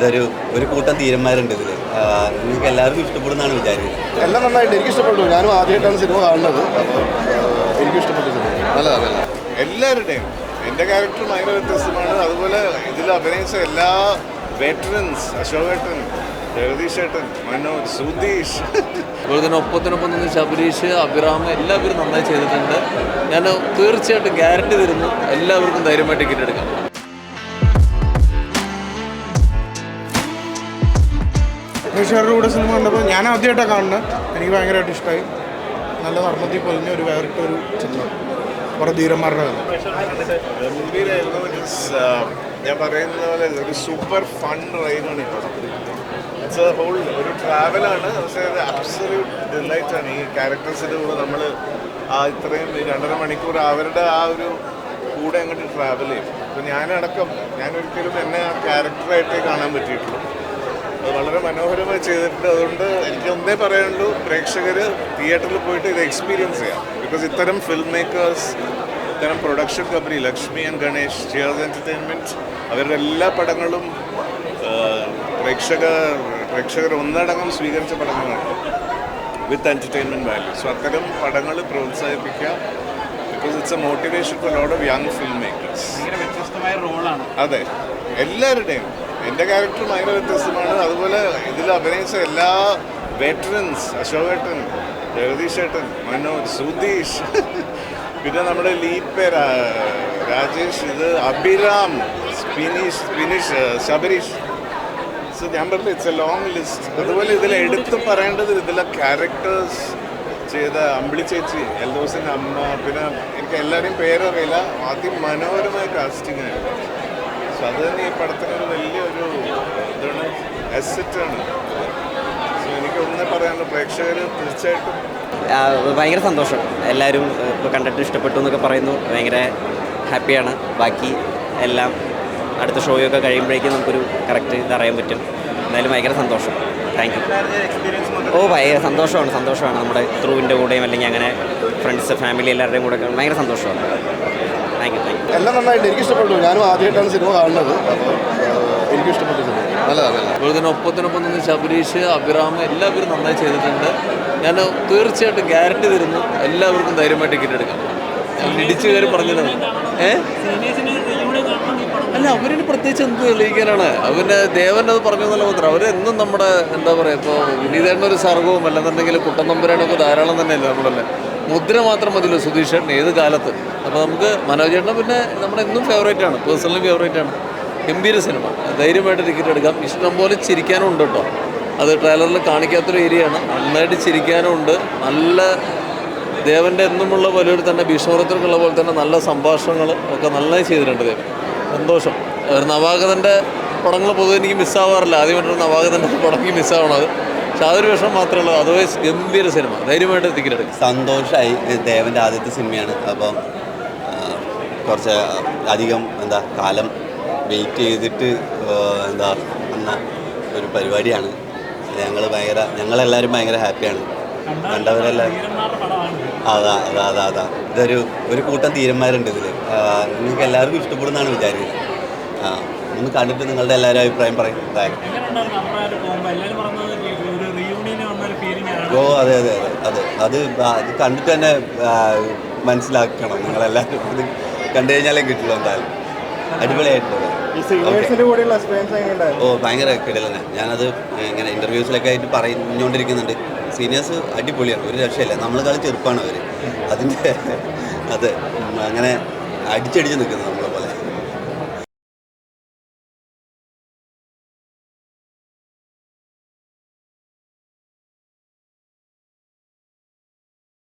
ഇതൊരു ഒരു കൂട്ടം തീരന്മാരുണ്ട് ഇതിൽ നിങ്ങൾക്ക് എല്ലാവർക്കും ഇഷ്ടപ്പെടുന്നതാണ് വിചാരിക്കുന്നത്. എല്ലാം നന്നായിട്ട് എനിക്ക് ഇഷ്ടപ്പെട്ടു. ഞാനും ആദ്യമായിട്ടാണ് സിനിമ കാണുന്നത്. അപ്പോൾ എനിക്ക് ഇഷ്ടപ്പെട്ടു സിനിമ. നല്ലതാണ് നല്ലതാണ്. എല്ലാവരുടെയും എന്റെ ക്യാരക്ടർ ഭയങ്കര വ്യത്യസ്തമാണ്. അതുപോലെ ഇതിൽ അഭിനയിച്ച എല്ലാ വെറ്ററൻസ് അശോകേട്ടൻ ജഗദീഷ് ഏട്ടൻ മനോജ് സുധീഷ്. അതുപോലെ തന്നെ ഒപ്പത്തിനൊപ്പം നിന്ന് ശബരീഷ് അഭിറാം എല്ലാവരും നന്നായി ചെയ്തിട്ടുണ്ട്. ഞാൻ തീർച്ചയായിട്ടും ഗ്യാരണ്ടി തരുന്നു. എല്ലാവർക്കും ധൈര്യമായി ടിക്കറ്റ് എടുക്കാം. പ്രേക്ഷകരുടെ കൂടെ സിനിമ കണ്ടപ്പോൾ ഞാൻ ആദ്യമായിട്ടാണ് കാണുന്നത്. എനിക്ക് ഭയങ്കരമായിട്ട് ഇഷ്ടമായി. നല്ല നർമ്മത്തിൽ പൊതിഞ്ഞ ഒരു വേറിട്ട ഒരു ചിത്രം. കുറേ ധീരന്മാരുടെ uh, ഞാൻ പറയുന്ന പോലെ ഒരു സൂപ്പർ ഫൺ റൈഡാണ് ഇപ്പോൾ ഇറ്റ്സ് എ ഹോൾ ഒരു ട്രാവലാണ് പക്ഷേ അത് അബ്സല്യൂട്ട് ആണ്. ഈ ക്യാരക്ടേഴ്സിന്റെ കൂടെ നമ്മൾ ആ ഇത്രയും ഈ രണ്ടര മണിക്കൂർ അവരുടെ ആ ഒരു കൂടെ അങ്ങോട്ട് ട്രാവൽ ചെയ്യും. അപ്പോൾ ഞാനടക്കം ഞാൻ ഒരിക്കലും എന്നെ ആ ക്യാരക്ടറായിട്ടേ കാണാൻ പറ്റിയിട്ടുള്ളൂ. അത് വളരെ മനോഹരമായി ചെയ്തിട്ടുണ്ട്. അതുകൊണ്ട് എനിക്ക് ഒന്നേ പറയാനുള്ളൂ പ്രേക്ഷകർ തിയേറ്ററിൽ പോയിട്ട് ഇത് എക്സ്പീരിയൻസ് ചെയ്യാം. ബിക്കോസ് ഇത്തരം ഫിലിം മേക്കേഴ്സ് ഇത്തരം production company Lakshmi and Ganesh cheers entertainment അവരുടെ എല്ലാ പടങ്ങളും പ്രേക്ഷക പ്രേക്ഷകർ ഒന്നടങ്കം സ്വീകരിച്ച പടങ്ങളാണ്. വിത്ത് എന്റർടൈൻമെന്റ് വാല്യൂ സോ അത്തരം പടങ്ങൾ പ്രോത്സാഹിപ്പിക്കുക because it's a motivation for load of young film makers അതെ. എല്ലാവരുടെയും. എന്റെ ക്യാരക്ടർ ഭയങ്കര വ്യത്യസ്തമാണ്. അതുപോലെ ഇതിൽ അഭിനയിച്ച എല്ലാ വെറ്ററൻസ് അശോകേട്ടൻ ജഗദീഷ് ഏട്ടൻ മനോജ് സുധീഷ് പിന്നെ നമ്മുടെ ലീപ്പ രാജേഷ് ഇത് അഭിരാം സ്പിനിഷ് സ്പിനിഷ് ശബരീഷ്. സോ ഞാൻ പറഞ്ഞില്ല ഇറ്റ്സ് എ ലോങ് ലിസ്റ്റ് അതുപോലെ ഇതിൽ എടുത്തു പറയേണ്ടത് ഇതിലെ ക്യാരക്ടേഴ്സ് ചെയ്ത അമ്പിളി ചേച്ചി എൽ എൽദോസിന്റെ അമ്മ പിന്നെ എനിക്ക് എല്ലാവരെയും പേരറിയില്ല. ആദ്യം കാസ്റ്റിംഗ് ആയിരുന്നു. സോ അത് തന്നെ ഈ പടത്തിനൊരു വലിയൊരു ഇതാണ് അസറ്റാണ് സോ എനിക്ക് ഒന്നേ പറയാനുള്ള പ്രേക്ഷകർ തീർച്ചയായിട്ടും ഭയങ്കര സന്തോഷം. എല്ലാവരും ഇപ്പോൾ കണ്ടിട്ട് ഇഷ്ടപ്പെട്ടു എന്നൊക്കെ പറയുന്നു. ഭയങ്കര ഹാപ്പിയാണ്. ബാക്കി എല്ലാം അടുത്ത ഷോയൊക്കെ കഴിയുമ്പോഴേക്കും നമുക്കൊരു കറക്റ്റ് ഇതറിയാൻ പറ്റും. എന്തായാലും ഭയങ്കര സന്തോഷം. താങ്ക് യു ഓ ഭയങ്കര സന്തോഷമാണ്. സന്തോഷമാണ്. നമ്മുടെ ത്രൂവിന്റെ കൂടെയും അല്ലെങ്കിൽ അങ്ങനെ ഫ്രണ്ട്സ് ഫാമിലി എല്ലാവരുടെയും കൂടെ ഭയങ്കര സന്തോഷമാണ് താങ്ക് യു താങ്ക് യു എല്ലാം നന്നായിട്ട് എനിക്ക് ഇഷ്ടപ്പെട്ടു ഞാനും ആദ്യമായിട്ടാണ് സിനിമ കാണുന്നത്. അപ്പോൾ എനിക്ക് ഇഷ്ടപ്പെട്ടു സിനിമ. നല്ലതാണ് അതുപോലെ തന്നെ ഒപ്പത്തിനൊപ്പം നിന്ന് ശബരീഷ് അഭിറാം എല്ലാവരും നന്നായി ചെയ്തിട്ടുണ്ട്. ഞാൻ തീർച്ചയായിട്ടും ഗ്യാരണ്ടി തരുന്നു എല്ലാവർക്കും ധൈര്യമായിട്ട് ടിക്കറ്റ് എടുക്കാം. ഞാൻ ഇടിച്ചു കയറി പറഞ്ഞിരുന്നു ഏ? അല്ല അവരിന് പ്രത്യേകിച്ച് എന്ത് തെളിയിക്കാനാണ്. അവന് ദേവൻ അത് പറഞ്ഞു എന്നല്ല മാത്രം അവരെന്നും നമ്മുടെ എന്താ പറയുക ഇപ്പോൾ വിനീതേണ്ട ഒരു സർഗവും അല്ലെന്നുണ്ടെങ്കിൽ കുട്ടനമ്പുരാനൊക്കെ ധാരാളം തന്നെയല്ലേ നമ്മളല്ലേ? മുദ്ര മാത്രം മതിയല്ലോ ചേട്ടൻ ഏത് കാലത്ത്? അപ്പോൾ നമുക്ക് മനോജേട്ടൻ പിന്നെ നമ്മുടെ എന്നും ഫേവറേറ്റ് ആണ് പേഴ്സണലി ഫേവറേറ്റ് ആണ്. ഗംഭീര സിനിമ ധൈര്യമായിട്ട് ടിക്കറ്റ് എടുക്കാം. ഇഷ്ടം പോലെ ചിരിക്കാനും ഉണ്ട് കേട്ടോ. അത് ട്രെയിലറിൽ കാണിക്കാത്തൊരു ഏരിയയാണ് നന്നായിട്ട് ചിരിക്കാനും ഉണ്ട്. നല്ല ദേവന്റെ എന്നുമുള്ള വലിയൊരു തന്നെ ഭീഷ്മപുരത്തിലുള്ള പോലെ തന്നെ നല്ല സംഭാഷണങ്ങൾ ഒക്കെ നന്നായി ചെയ്തിട്ടുണ്ട് ദേവൻ. സന്തോഷം. ഒരു നവാഗതന്റെ പടങ്ങൾ പൊതുവെ എനിക്ക് മിസ്സാവാറില്ല ആദ്യമായിട്ടൊരു നവാഗതന്റെ പടം എനിക്ക് മിസ്സാവണം അത് പക്ഷെ അതൊരു വിഷമം മാത്രമേ ഉള്ളൂ അതർവൈസ് ഗംഭീര സിനിമ. ധൈര്യമായിട്ട് ടിക്കറ്റ് എടുക്കും സന്തോഷമായി ദേവന്റെ ആദ്യത്തെ സിനിമയാണ്. അപ്പം കുറച്ച് അധികം എന്താ കാലം വെയിറ്റ് ചെയ്തിട്ട് എന്താ വന്ന ഒരു പരിപാടിയാണ്. ഞങ്ങൾ ഭയങ്കര ഞങ്ങളെല്ലാവരും ഭയങ്കര ഹാപ്പിയാണ്. കണ്ടവരെല്ലാം അതാ അതാ അതാ അതാ. ഇതൊരു ഒരു കൂട്ടം തീരന്മാരുണ്ട് ഇതിൽ നിങ്ങൾക്ക് എല്ലാവർക്കും ഇഷ്ടപ്പെടുന്നതാണ് വിചാരിക്കുന്നത്. ആ ഒന്ന് കണ്ടിട്ട് നിങ്ങളുടെ എല്ലാവരും അഭിപ്രായം പറയും. താങ്ക് ഓ അതെ അതെ അതെ. അതെ അത് അത് കണ്ടിട്ട് തന്നെ മനസ്സിലാക്കണം നിങ്ങളെല്ലാവരും. ഇത് കണ്ടു കഴിഞ്ഞാലേ കിട്ടുള്ളൂ എന്തായാലും. അടിപൊളിയായിട്ടുള്ളത് ഓ ഭയങ്കര കിടലന്നെ ഞാനത് ഇങ്ങനെ ഇന്റർവ്യൂസിലൊക്കെ ആയിട്ട് പറഞ്ഞുകൊണ്ടിരിക്കുന്നുണ്ട്. സീനിയേഴ്സ് അടിപൊളിയാണ്. ഒരു രക്ഷയില്ല. നമ്മളെക്കാൾ ചെറുപ്പമാണ് അവർ അതിന്റെ അതെ. അങ്ങനെ അടിച്ചടിച്ച് നിൽക്കുന്നത് നമ്മളെ പോലെ.